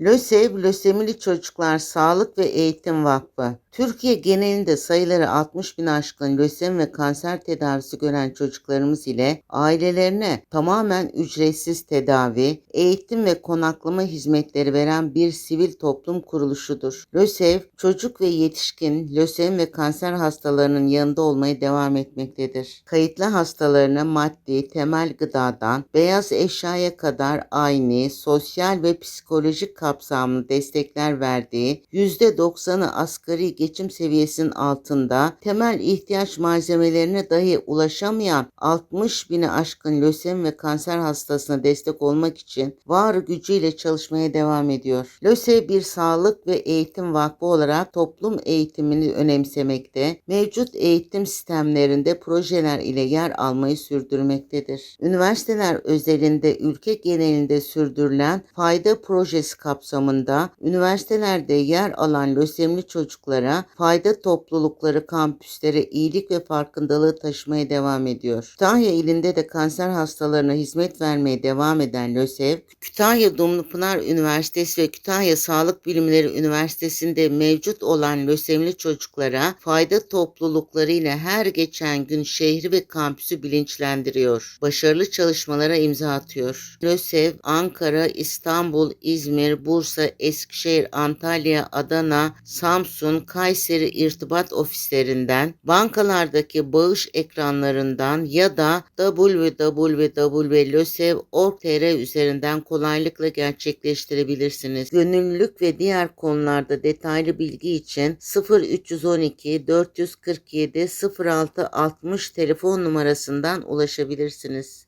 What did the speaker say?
LÖSEV, Lösemili Çocuklar Sağlık ve Eğitim Vakfı. Türkiye genelinde sayıları 60 bin aşkın lösemi ve kanser tedavisi gören çocuklarımız ile ailelerine tamamen ücretsiz tedavi, eğitim ve konaklama hizmetleri veren bir sivil toplum kuruluşudur. LÖSEV, çocuk ve yetişkin lösemi ve kanser hastalarının yanında olmaya devam etmektedir. Kayıtlı hastalarına maddi, temel gıdadan, beyaz eşyaya kadar aynı, sosyal ve psikolojik kapsamlı destekler verdiği %90'ı asgari geçim seviyesinin altında temel ihtiyaç malzemelerine dahi ulaşamayan 60 bini aşkın lösemi ve kanser hastasına destek olmak için var gücüyle çalışmaya devam ediyor. LÖSE bir sağlık ve eğitim vakfı olarak toplum eğitimini önemsemekte, mevcut eğitim sistemlerinde projeler ile yer almayı sürdürmektedir. Üniversiteler özelinde ülke genelinde sürdürülen fayda projesi kapsamında üniversitelerde yer alan lösemili çocuklara fayda toplulukları kampüslere iyilik ve farkındalığı taşımaya devam ediyor. Kütahya ilinde de kanser hastalarına hizmet vermeye devam eden LÖSEV, Kütahya Dumlupınar Üniversitesi ve Kütahya Sağlık Bilimleri Üniversitesi'nde mevcut olan lösemili çocuklara fayda toplulukları ile her geçen gün şehri ve kampüsü bilinçlendiriyor. Başarılı çalışmalara imza atıyor. LÖSEV, Ankara, İstanbul, İzmir, Bursa, Eskişehir, Antalya, Adana, Samsun, Kayseri irtibat ofislerinden, bankalardaki bağış ekranlarından ya da www.lösev.org.tr üzerinden kolaylıkla gerçekleştirebilirsiniz. Gönüllülük ve diğer konularda detaylı bilgi için 0312 447 0660 telefon numarasından ulaşabilirsiniz.